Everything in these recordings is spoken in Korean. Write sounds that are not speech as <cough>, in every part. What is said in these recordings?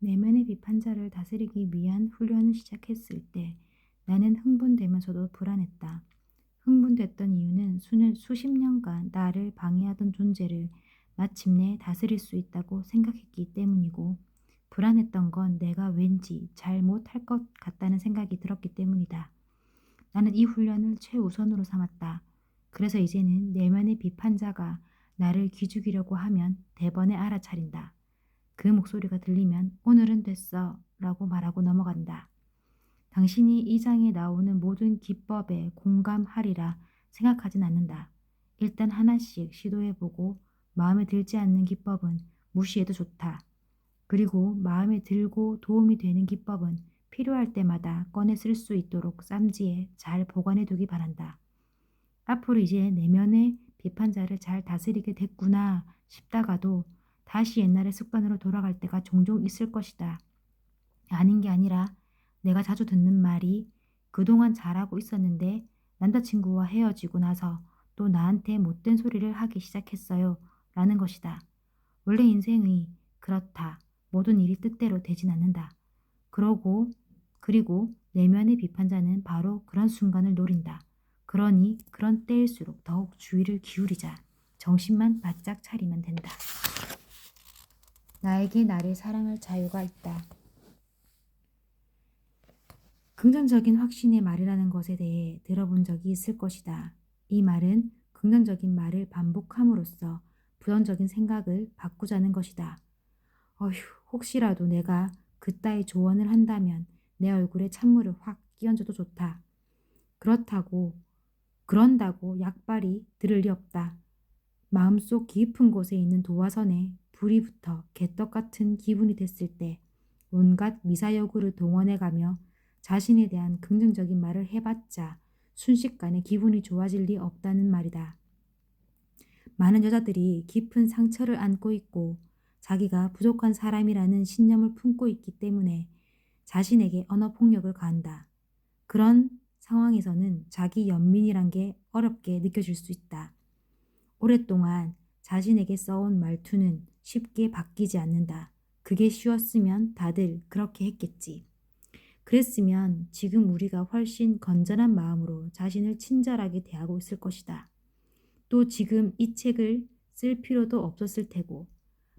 내면의 비판자를 다스리기 위한 훈련을 시작했을 때 나는 흥분되면서도 불안했다. 흥분됐던 이유는 수년, 수십 년간 나를 방해하던 존재를 마침내 다스릴 수 있다고 생각했기 때문이고 불안했던 건 내가 왠지 잘 못할 것 같다는 생각이 들었기 때문이다. 나는 이 훈련을 최우선으로 삼았다. 그래서 이제는 내면의 비판자가 나를 기죽이려고 하면 대번에 알아차린다. 그 목소리가 들리면 오늘은 됐어 라고 말하고 넘어간다. 당신이 이 장에 나오는 모든 기법에 공감하리라 생각하진 않는다. 일단 하나씩 시도해보고 마음에 들지 않는 기법은 무시해도 좋다. 그리고 마음에 들고 도움이 되는 기법은 필요할 때마다 꺼내 쓸 수 있도록 쌈지에 잘 보관해 두기 바란다. 앞으로 이제 내면의 비판자를 잘 다스리게 됐구나 싶다가도 다시 옛날의 습관으로 돌아갈 때가 종종 있을 것이다. 아닌 게 아니라 내가 자주 듣는 말이 그동안 잘하고 있었는데 남자친구와 헤어지고 나서 또 나한테 못된 소리를 하기 시작했어요. 라는 것이다. 원래 인생의 그렇다. 모든 일이 뜻대로 되진 않는다. 그러고 그리고 내면의 비판자는 바로 그런 순간을 노린다. 그러니 그런 때일수록 더욱 주의를 기울이자. 정신만 바짝 차리면 된다. 나에게 나를 사랑할 자유가 있다. 긍정적인 확신의 말이라는 것에 대해 들어본 적이 있을 것이다. 이 말은 긍정적인 말을 반복함으로써 부정적인 생각을 바꾸자는 것이다. 어휴, 혹시라도 내가 그따위 조언을 한다면 내 얼굴에 찬물을 확 끼얹어도 좋다. 그렇다고, 그런다고 약발이 들을 리 없다. 마음속 깊은 곳에 있는 도화선에 불이 붙어 개떡 같은 기분이 됐을 때 온갖 미사여구를 동원해가며 자신에 대한 긍정적인 말을 해봤자 순식간에 기분이 좋아질 리 없다는 말이다. 많은 여자들이 깊은 상처를 안고 있고 자기가 부족한 사람이라는 신념을 품고 있기 때문에 자신에게 언어 폭력을 가한다. 그런 상황에서는 자기 연민이란 게 어렵게 느껴질 수 있다. 오랫동안 자신에게 써온 말투는 쉽게 바뀌지 않는다. 그게 쉬웠으면 다들 그렇게 했겠지. 그랬으면 지금 우리가 훨씬 건전한 마음으로 자신을 친절하게 대하고 있을 것이다. 또 지금 이 책을 쓸 필요도 없었을 테고,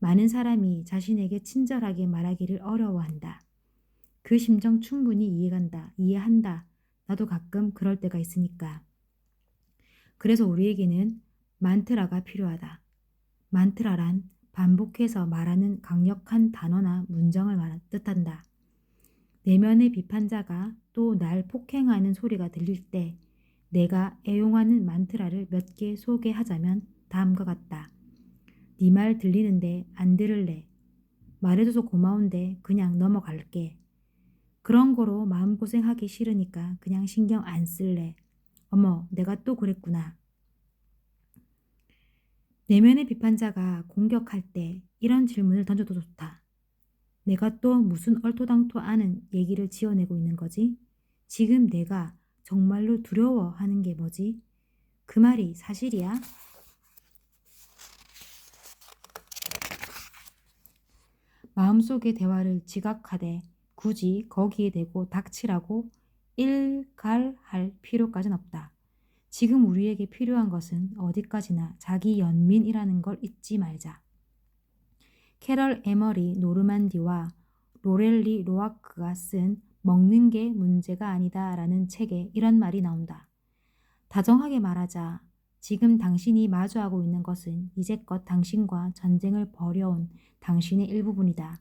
많은 사람이 자신에게 친절하게 말하기를 어려워한다. 그 심정 충분히 이해간다, 이해한다. 나도 가끔 그럴 때가 있으니까. 그래서 우리에게는 만트라가 필요하다. 만트라란 반복해서 말하는 강력한 단어나 문장을 뜻한다. 내면의 비판자가 또 날 폭행하는 소리가 들릴 때 내가 애용하는 만트라를 몇 개 소개하자면 다음과 같다. 네 말 들리는데 안 들을래. 말해줘서 고마운데 그냥 넘어갈게. 그런 거로 마음고생하기 싫으니까 그냥 신경 안 쓸래. 어머, 내가 또 그랬구나. 내면의 비판자가 공격할 때 이런 질문을 던져도 좋다. 내가 또 무슨 얼토당토 않은 얘기를 지어내고 있는 거지? 지금 내가 정말로 두려워하는 게 뭐지? 그 말이 사실이야? 마음속의 대화를 지각하되 굳이 거기에 대고 닥치라고 일갈할 필요까진 없다. 지금 우리에게 필요한 것은 어디까지나 자기 연민이라는 걸 잊지 말자. 캐럴 에머리 노르만디와 로렐리 로아크가 쓴 먹는 게 문제가 아니다 라는 책에 이런 말이 나온다. 다정하게 말하자 지금 당신이 마주하고 있는 것은 이제껏 당신과 전쟁을 벌여온 당신의 일부분이다.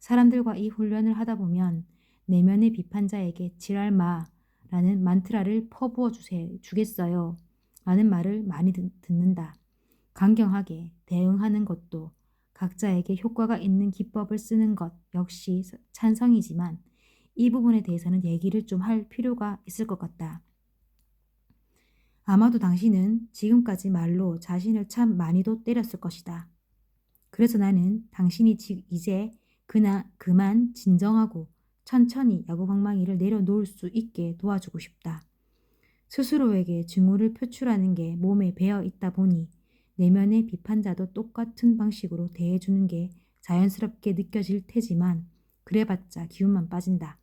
사람들과 이 훈련을 하다 보면 내면의 비판자에게 지랄 마 라는 만트라를 퍼부어 주세, 주겠어요 라는 말을 많이 듣는다. 강경하게 대응하는 것도 각자에게 효과가 있는 기법을 쓰는 것 역시 찬성이지만 이 부분에 대해서는 얘기를 좀 할 필요가 있을 것 같다. 아마도 당신은 지금까지 말로 자신을 참 많이도 때렸을 것이다. 그래서 나는 당신이 이제 그나 그만 진정하고 천천히 야구방망이를 내려놓을 수 있게 도와주고 싶다. 스스로에게 증오를 표출하는 게 몸에 배어 있다 보니 내면의 비판자도 똑같은 방식으로 대해주는 게 자연스럽게 느껴질 테지만 그래봤자 기운만 빠진다.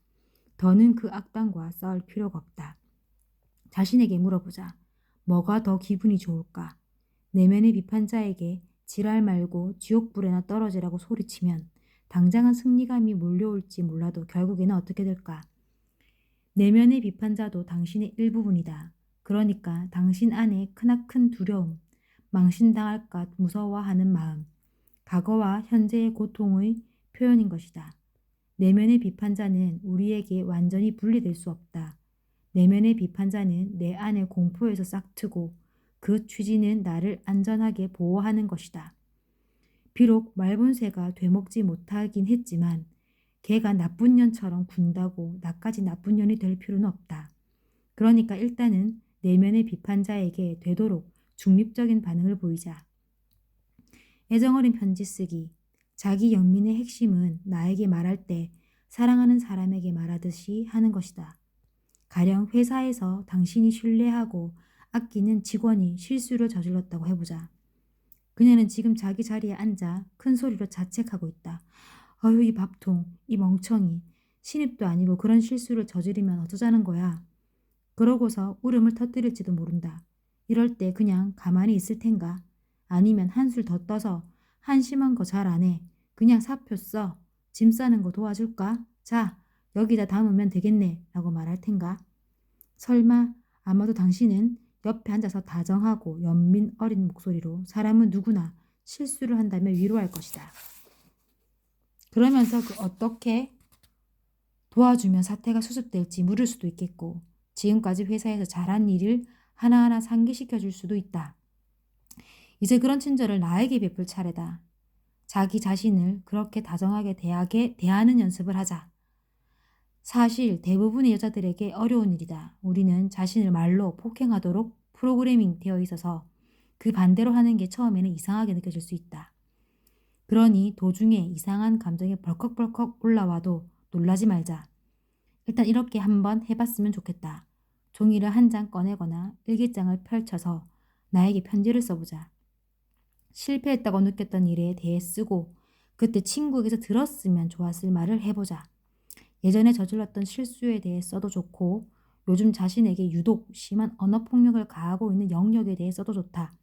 더는 그 악당과 싸울 필요가 없다. 자신에게 물어보자. 뭐가 더 기분이 좋을까? 내면의 비판자에게 지랄 말고 지옥불에나 떨어지라고 소리치면 당장은 승리감이 몰려올지 몰라도 결국에는 어떻게 될까? 내면의 비판자도 당신의 일부분이다. 그러니까 당신 안에 크나큰 두려움, 망신당할까 무서워하는 마음, 과거와 현재의 고통의 표현인 것이다. 내면의 비판자는 우리에게 완전히 분리될 수 없다. 내면의 비판자는 내 안의 공포에서 싹트고 그 취지는 나를 안전하게 보호하는 것이다. 비록 맑은 새가 되먹지 못하긴 했지만 개가 나쁜 년처럼 군다고 나까지 나쁜 년이 될 필요는 없다. 그러니까 일단은 내면의 비판자에게 되도록 중립적인 반응을 보이자. 애정어린 편지 쓰기. 자기 연민의 핵심은 나에게 말할 때 사랑하는 사람에게 말하듯이 하는 것이다. 가령 회사에서 당신이 신뢰하고 아끼는 직원이 실수를 저질렀다고 해보자. 그녀는 지금 자기 자리에 앉아 큰 소리로 자책하고 있다. 어휴 이 밥통, 이 멍청이, 신입도 아니고 그런 실수를 저지르면 어쩌자는 거야. 그러고서 울음을 터뜨릴지도 모른다. 이럴 때 그냥 가만히 있을 텐가? 아니면 한술 더 떠서 한심한 거 잘 안 해. 그냥 사표 써. 짐 싸는 거 도와줄까? 자, 여기다 담으면 되겠네. 라고 말할 텐가? 설마 아마도 당신은 옆에 앉아서 다정하고 연민 어린 목소리로 사람은 누구나 실수를 한다면 위로할 것이다. 그러면서 그 어떻게 도와주면 사태가 수습될지 물을 수도 있겠고 지금까지 회사에서 잘한 일을 하나하나 상기시켜 줄 수도 있다. 이제 그런 친절을 나에게 베풀 차례다. 자기 자신을 그렇게 다정하게 대하게 대하는 연습을 하자. 사실 대부분의 여자들에게 어려운 일이다. 우리는 자신을 말로 폭행하도록 프로그래밍 되어 있어서 그 반대로 하는 게 처음에는 이상하게 느껴질 수 있다. 그러니 도중에 이상한 감정이 벌컥벌컥 올라와도 놀라지 말자. 일단 이렇게 한번 해봤으면 좋겠다. 종이를 한 장 꺼내거나 일기장을 펼쳐서 나에게 편지를 써보자. 실패했다고 느꼈던 일에 대해 쓰고 그때 친구에게서 들었으면 좋았을 말을 해보자. 예전에 저질렀던 실수에 대해 써도 좋고 요즘 자신에게 유독 심한 언어폭력을 가하고 있는 영역에 대해 써도 좋다.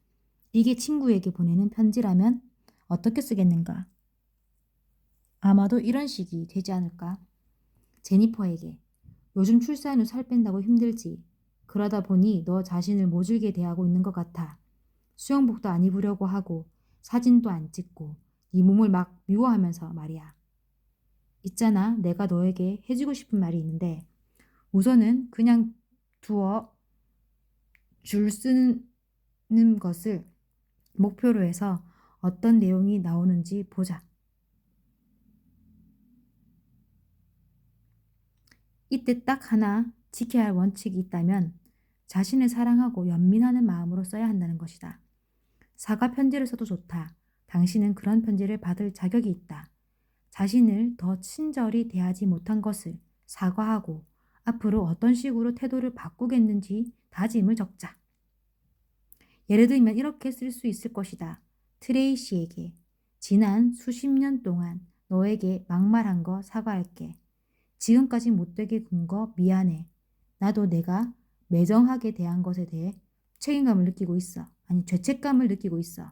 이게 친구에게 보내는 편지라면 어떻게 쓰겠는가? 아마도 이런 식이 되지 않을까? 제니퍼에게 요즘 출산 후 살 뺀다고 힘들지. 그러다 보니 너 자신을 모질게 대하고 있는 것 같아. 수영복도 안 입으려고 하고 사진도 안 찍고 네 몸을 막 미워하면서 말이야. 있잖아, 내가 너에게 해주고 싶은 말이 있는데 우선은 그냥 두어 줄 쓰는 것을 목표로 해서 어떤 내용이 나오는지 보자. 이때 딱 하나 지켜야 할 원칙이 있다면 자신을 사랑하고 연민하는 마음으로 써야 한다는 것이다. 사과 편지를 써도 좋다. 당신은 그런 편지를 받을 자격이 있다. 자신을 더 친절히 대하지 못한 것을 사과하고 앞으로 어떤 식으로 태도를 바꾸겠는지 다짐을 적자. 예를 들면 이렇게 쓸 수 있을 것이다. 트레이시에게 지난 수십 년 동안 너에게 막말한 거 사과할게. 지금까지 못되게 군 거 미안해. 나도 내가 매정하게 대한 것에 대해 책임감을 느끼고 있어. 아니, 죄책감을 느끼고 있어.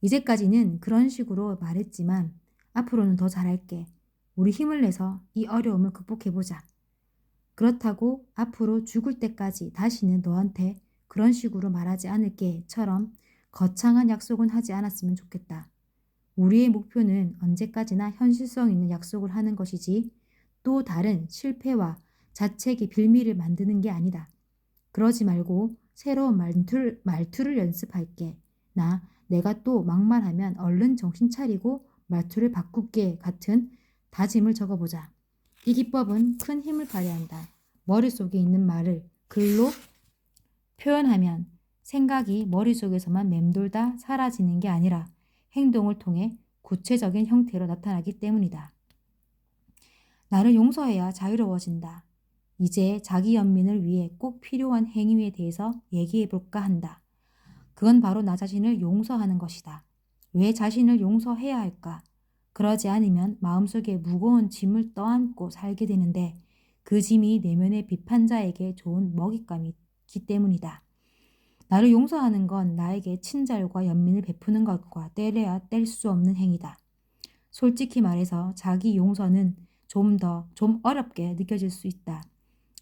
이제까지는 그런 식으로 말했지만 앞으로는 더 잘할게. 우리 힘을 내서 이 어려움을 극복해보자. 그렇다고 앞으로 죽을 때까지 다시는 너한테 그런 식으로 말하지 않을게처럼 거창한 약속은 하지 않았으면 좋겠다. 우리의 목표는 언제까지나 현실성 있는 약속을 하는 것이지 또 다른 실패와 자책의 빌미를 만드는 게 아니다. 그러지 말고 새로운 말투를, 말투를 연습할게. 나 내가 또 막말하면 얼른 정신 차리고 말투를 바꿀게 같은 다짐을 적어보자. 이 기법은 큰 힘을 발휘한다. 머릿속에 있는 말을 글로 표현하면 생각이 머릿속에서만 맴돌다 사라지는 게 아니라 행동을 통해 구체적인 형태로 나타나기 때문이다. 나를 용서해야 자유로워진다. 이제 자기 연민을 위해 꼭 필요한 행위에 대해서 얘기해 볼까 한다. 그건 바로 나 자신을 용서하는 것이다. 왜 자신을 용서해야 할까? 그러지 않으면 마음속에 무거운 짐을 떠안고 살게 되는데 그 짐이 내면의 비판자에게 좋은 먹잇감이기 때문이다. 나를 용서하는 건 나에게 친절과 연민을 베푸는 것과 때려야 뗄 수 없는 행위다. 솔직히 말해서 자기 용서는 좀 더, 좀 어렵게 느껴질 수 있다.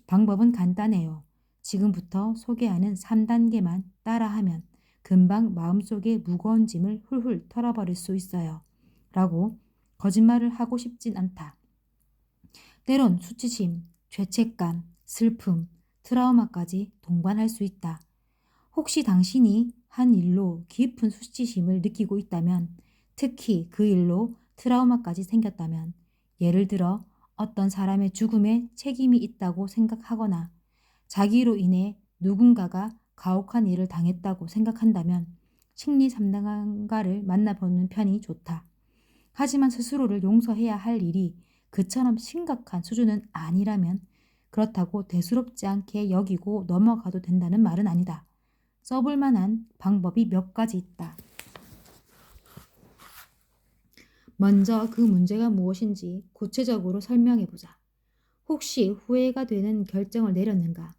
방법은 간단해요. 지금부터 소개하는 3단계만 따라하면 금방 마음속에 무거운 짐을 훌훌 털어버릴 수 있어요. 라고 거짓말을 하고 싶진 않다. 때론 수치심, 죄책감, 슬픔, 트라우마까지 동반할 수 있다. 혹시 당신이 한 일로 깊은 수치심을 느끼고 있다면, 특히 그 일로 트라우마까지 생겼다면, 예를 들어 어떤 사람의 죽음에 책임이 있다고 생각하거나 자기로 인해 누군가가 가혹한 일을 당했다고 생각한다면 상담가를 만나보는 편이 좋다. 하지만 스스로를 용서해야 할 일이 그처럼 심각한 수준은 아니라면 그렇다고 대수롭지 않게 여기고 넘어가도 된다는 말은 아니다. 써볼 만한 방법이 몇 가지 있다. 먼저 그 문제가 무엇인지 구체적으로 설명해 보자. 혹시 후회가 되는 결정을 내렸는가?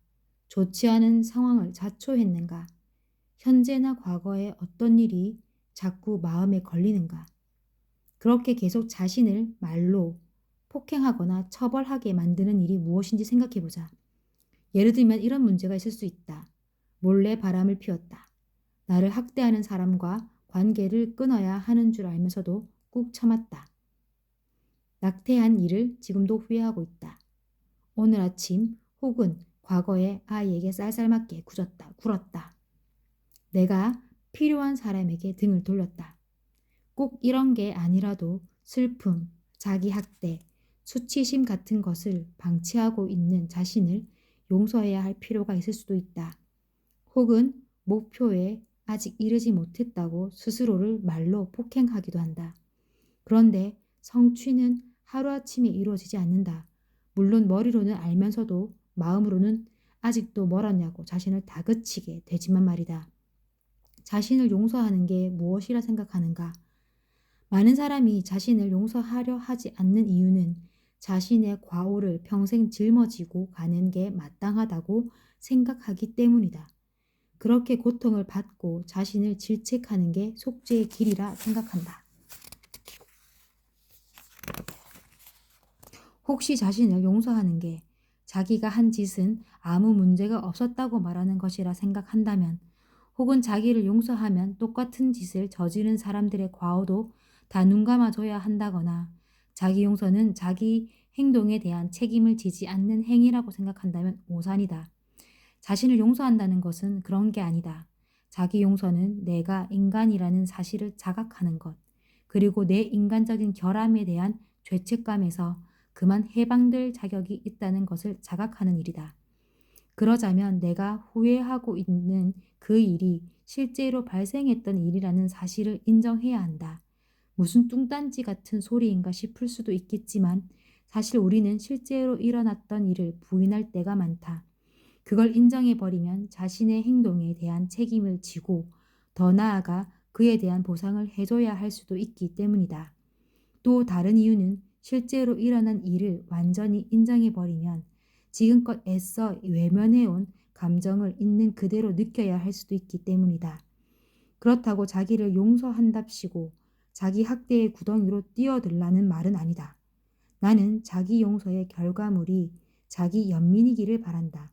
좋지 않은 상황을 자초했는가? 현재나 과거에 어떤 일이 자꾸 마음에 걸리는가? 그렇게 계속 자신을 말로 폭행하거나 처벌하게 만드는 일이 무엇인지 생각해 보자. 예를 들면 이런 문제가 있을 수 있다. 몰래 바람을 피웠다. 나를 학대하는 사람과 관계를 끊어야 하는 줄 알면서도 꾹 참았다. 낙태한 일을 지금도 후회하고 있다. 오늘 아침 혹은 과거에 아이에게 쌀쌀맞게 굴었다. 굴었다. 내가 필요한 사람에게 등을 돌렸다. 꼭 이런 게 아니라도 슬픔, 자기 학대, 수치심 같은 것을 방치하고 있는 자신을 용서해야 할 필요가 있을 수도 있다. 혹은 목표에 아직 이르지 못했다고 스스로를 말로 폭행하기도 한다. 그런데 성취는 하루아침에 이루어지지 않는다. 물론 머리로는 알면서도 마음으로는 아직도 멀었냐고 자신을 다그치게 되지만 말이다. 자신을 용서하는 게 무엇이라 생각하는가? 많은 사람이 자신을 용서하려 하지 않는 이유는 자신의 과오를 평생 짊어지고 가는 게 마땅하다고 생각하기 때문이다. 그렇게 고통을 받고 자신을 질책하는 게 속죄의 길이라 생각한다. 혹시 자신을 용서하는 게 자기가 한 짓은 아무 문제가 없었다고 말하는 것이라 생각한다면 혹은 자기를 용서하면 똑같은 짓을 저지른 사람들의 과오도 다 눈감아줘야 한다거나 자기 용서는 자기 행동에 대한 책임을 지지 않는 행위라고 생각한다면 오산이다. 자신을 용서한다는 것은 그런 게 아니다. 자기 용서는 내가 인간이라는 사실을 자각하는 것, 그리고 내 인간적인 결함에 대한 죄책감에서 그만 해방될 자격이 있다는 것을 자각하는 일이다. 그러자면 내가 후회하고 있는 그 일이 실제로 발생했던 일이라는 사실을 인정해야 한다. 무슨 뚱딴지 같은 소리인가 싶을 수도 있겠지만 사실 우리는 실제로 일어났던 일을 부인할 때가 많다. 그걸 인정해버리면 자신의 행동에 대한 책임을 지고 더 나아가 그에 대한 보상을 해줘야 할 수도 있기 때문이다. 또 다른 이유는 실제로 일어난 일을 완전히 인정해버리면 지금껏 애써 외면해온 감정을 있는 그대로 느껴야 할 수도 있기 때문이다. 그렇다고 자기를 용서한답시고 자기 학대의 구덩이로 뛰어들라는 말은 아니다. 나는 자기 용서의 결과물이 자기 연민이기를 바란다.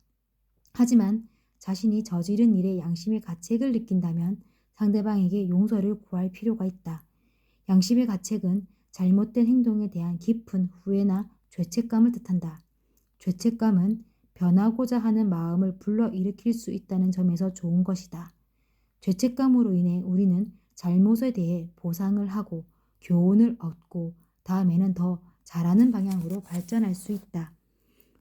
하지만 자신이 저지른 일에 양심의 가책을 느낀다면 상대방에게 용서를 구할 필요가 있다. 양심의 가책은 잘못된 행동에 대한 깊은 후회나 죄책감을 뜻한다. 죄책감은 변하고자 하는 마음을 불러일으킬 수 있다는 점에서 좋은 것이다. 죄책감으로 인해 우리는 잘못에 대해 보상을 하고 교훈을 얻고 다음에는 더 잘하는 방향으로 발전할 수 있다.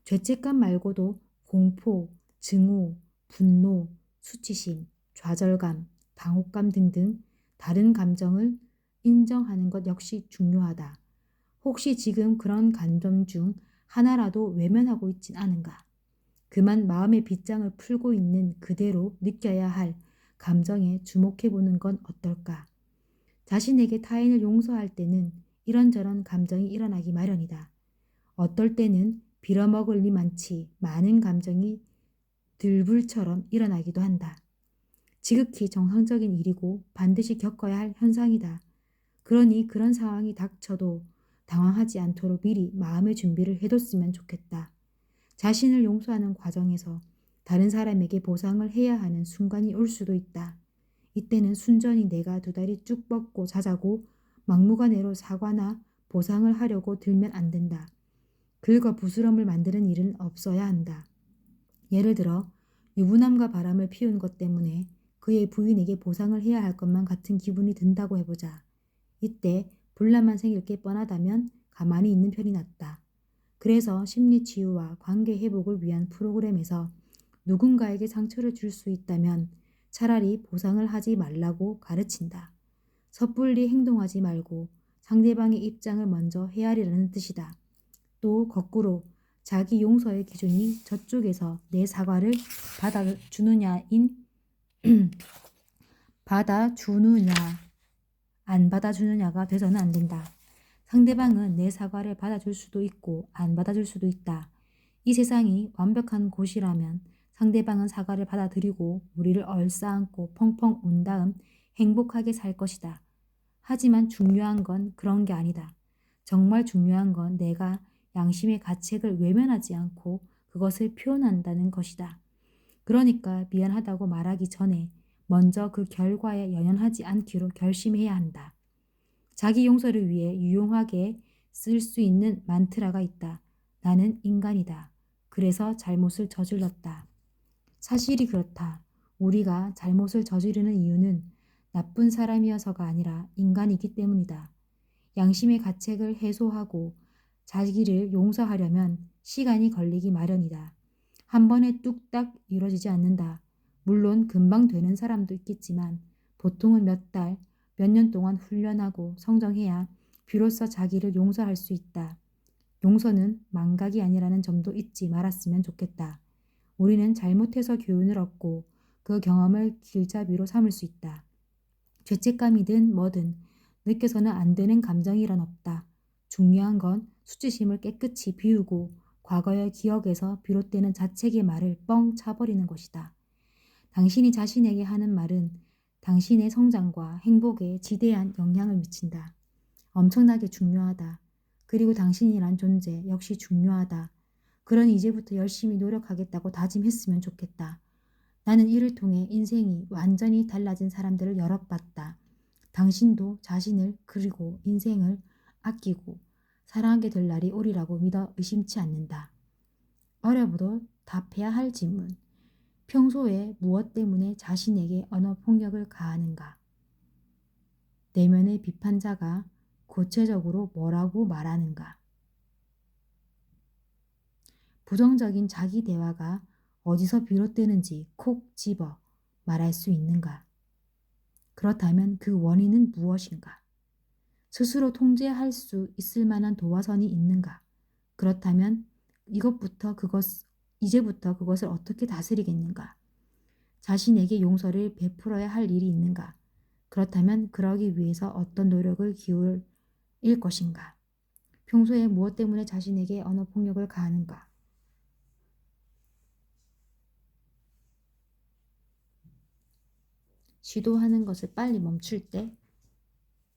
죄책감 말고도 공포, 증오, 분노, 수치심, 좌절감, 당혹감 등등 다른 감정을 인정하는 것 역시 중요하다. 혹시 지금 그런 감정 중 하나라도 외면하고 있진 않은가? 그만 마음의 빗장을 풀고 있는 그대로 느껴야 할 감정에 주목해 보는 건 어떨까? 자신에게 타인을 용서할 때는 이런저런 감정이 일어나기 마련이다. 어떨 때는 빌어먹을 리만치 많은 감정이 들불처럼 일어나기도 한다. 지극히 정상적인 일이고 반드시 겪어야 할 현상이다. 그러니 그런 상황이 닥쳐도 당황하지 않도록 미리 마음의 준비를 해뒀으면 좋겠다. 자신을 용서하는 과정에서 다른 사람에게 보상을 해야 하는 순간이 올 수도 있다. 이때는 순전히 내가 두 다리 쭉 뻗고 자자고 막무가내로 사과나 보상을 하려고 들면 안 된다. 긁어 부스럼을 만드는 일은 없어야 한다. 예를 들어 유부남과 바람을 피운 것 때문에 그의 부인에게 보상을 해야 할 것만 같은 기분이 든다고 해보자. 이때 분란만 생길 게 뻔하다면 가만히 있는 편이 낫다. 그래서 심리 치유와 관계 회복을 위한 프로그램에서 누군가에게 상처를 줄 수 있다면 차라리 보상을 하지 말라고 가르친다. 섣불리 행동하지 말고 상대방의 입장을 먼저 헤아리라는 뜻이다. 또 거꾸로 자기 용서의 기준이 저쪽에서 내 사과를 받아주느냐인 <clears throat> 받아주느냐 안 받아주느냐가 돼서는 안 된다. 상대방은 내 사과를 받아줄 수도 있고 안 받아줄 수도 있다. 이 세상이 완벽한 곳이라면 상대방은 사과를 받아들이고 우리를 얼싸안고 펑펑 운 다음 행복하게 살 것이다. 하지만 중요한 건 그런 게 아니다. 정말 중요한 건 내가 양심의 가책을 외면하지 않고 그것을 표현한다는 것이다. 그러니까 미안하다고 말하기 전에 먼저 그 결과에 연연하지 않기로 결심해야 한다. 자기 용서를 위해 유용하게 쓸 수 있는 만트라가 있다. 나는 인간이다. 그래서 잘못을 저질렀다. 사실이 그렇다. 우리가 잘못을 저지르는 이유는 나쁜 사람이어서가 아니라 인간이기 때문이다. 양심의 가책을 해소하고 자기를 용서하려면 시간이 걸리기 마련이다. 한 번에 뚝딱 이루어지지 않는다. 물론 금방 되는 사람도 있겠지만 보통은 몇 달, 몇 년 동안 훈련하고 성장해야 비로소 자기를 용서할 수 있다. 용서는 망각이 아니라는 점도 잊지 말았으면 좋겠다. 우리는 잘못해서 교훈을 얻고 그 경험을 길잡이로 삼을 수 있다. 죄책감이든 뭐든 느껴서는 안 되는 감정이란 없다. 중요한 건 수치심을 깨끗이 비우고 과거의 기억에서 비롯되는 자책의 말을 뻥 차버리는 것이다. 당신이 자신에게 하는 말은 당신의 성장과 행복에 지대한 영향을 미친다. 엄청나게 중요하다. 그리고 당신이란 존재 역시 중요하다. 그러니 이제부터 열심히 노력하겠다고 다짐했으면 좋겠다. 나는 이를 통해 인생이 완전히 달라진 사람들을 여러 봤다. 당신도 자신을 그리고 인생을 아끼고 사랑하게 될 날이 오리라고 믿어 의심치 않는다. 어려워도 답해야 할 질문. 평소에 무엇 때문에 자신에게 언어 폭력을 가하는가? 내면의 비판자가 구체적으로 뭐라고 말하는가? 부정적인 자기 대화가 어디서 비롯되는지 콕 집어 말할 수 있는가? 그렇다면 그 원인은 무엇인가? 스스로 통제할 수 있을 만한 도화선이 있는가? 그렇다면 이것부터 그것, 이제부터 그것을 어떻게 다스리겠는가? 자신에게 용서를 베풀어야 할 일이 있는가? 그렇다면 그러기 위해서 어떤 노력을 기울일 것인가? 평소에 무엇 때문에 자신에게 언어 폭력을 가하는가? 시도하는 것을 빨리 멈출 때